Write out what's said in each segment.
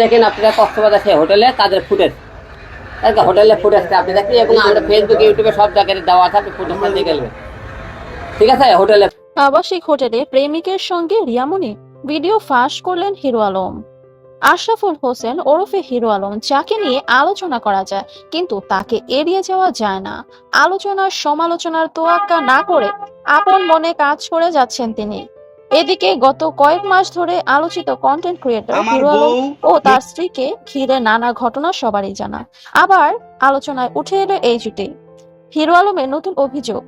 দেখেন আপনারা কক্সবাজার সেই হোটেলে তাদের ফুটেজ। হোটেলে ফুটেজটা আপনি দেখেন এবং আমরা ফেসবুক ইউটিউবে সব জায়গায় দেওয়া আছে, আপনি ফুটেজটা দিয়ে গেলেন। ঠিক আছে, হোটেলে আবাসিক হোটেলে প্রেমিকের সঙ্গে রিয়ামণি। ভিডিও ফাঁস করলেন হিরো আলম। আশরাফুল হোসেন ওরফে হিরো আলম, যাকে নিয়ে আলোচনা করা যায়, কিন্তু তাকে এড়িয়ে যাওয়া যায় না। আলোচনার সমালোচনার তোয়াক্কা না করে আপন মনে কাজ করে যাচ্ছেন তিনি। এদিকে গত কয়েক মাস ধরে আলোচিত কন্টেন্ট ক্রিয়েটর হিরো আলম ও তার স্ত্রীকে ঘিরে নানা ঘটনা সবারই জানা। আবার আলোচনায় উঠে এলো এই জুটি। হিরো আলমের নতুন অভিযোগ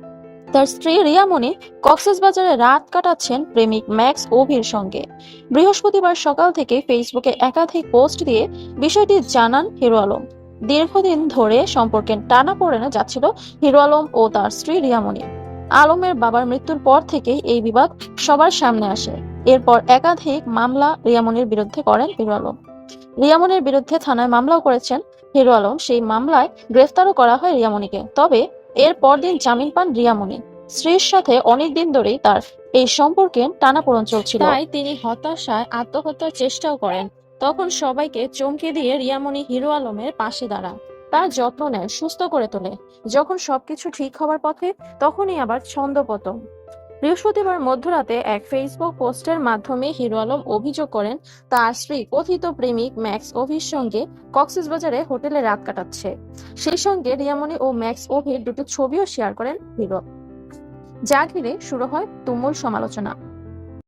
তার স্ত্রী রিয়ামণি কক্সবাজারে রাত কাটাচ্ছেন প্রেমিক ম্যাক্স ওভির সঙ্গে। বৃহস্পতিবার সকাল থেকে ফেসবুকে একাধিক পোস্ট দিয়ে বিষয়টি জানান হিরো আলম দীর্ঘদিন ধরে সম্পর্কে টানা পড়েনা যাচ্ছিল হিরো আলম ও তার স্ত্রী রিয়ামণি আলমের বাবার মৃত্যুর পর থেকেই এই বিবাদ সবার সামনে আসে। এরপর একাধিক মামলা রিয়ামনির বিরুদ্ধে করেন হিরো আলম। রিয়ামনির বিরুদ্ধে থানায় মামলাও করেছেন হিরো আলম। সেই মামলায় গ্রেফতারও করা হয় রিয়ামনিকে। তবে এর পরদিন জামিন পান রিয়ামনি। স্ত্রীর সাথে অনেক দিন ধরেই তার এই সম্পর্কে টানাপোড়েন চলছিল। তাই তিনি হতাশায় আত্মহত্যার চেষ্টাও করেন। তখন সবাইকে চমকে দিয়ে রিয়ামনি হিরো আলমের পাশে দাঁড়ান তার যত্ন নেয়, সুস্থ করে তোলে। যখন সবকিছু ঠিক হবার পথে, তখনই আবার ছন্দপতন বৃহস্পতিবার মধ্যরাতে এক ফেসবুক পোস্টের মাধ্যমে হিরো আলম অভিযোগ করেন, তার স্ত্রী কথিত প্রেমিক ম্যাক্স ওভির সঙ্গে কক্সবাজারে হোটেলে রাত কাটাচ্ছে। সেই সঙ্গে রিয়ামণি ও ম্যাক্স ওভির দুটো ছবিও শেয়ার করেন হিরো। যা ঘিরে শুরু হয় তুমুল সমালোচনা।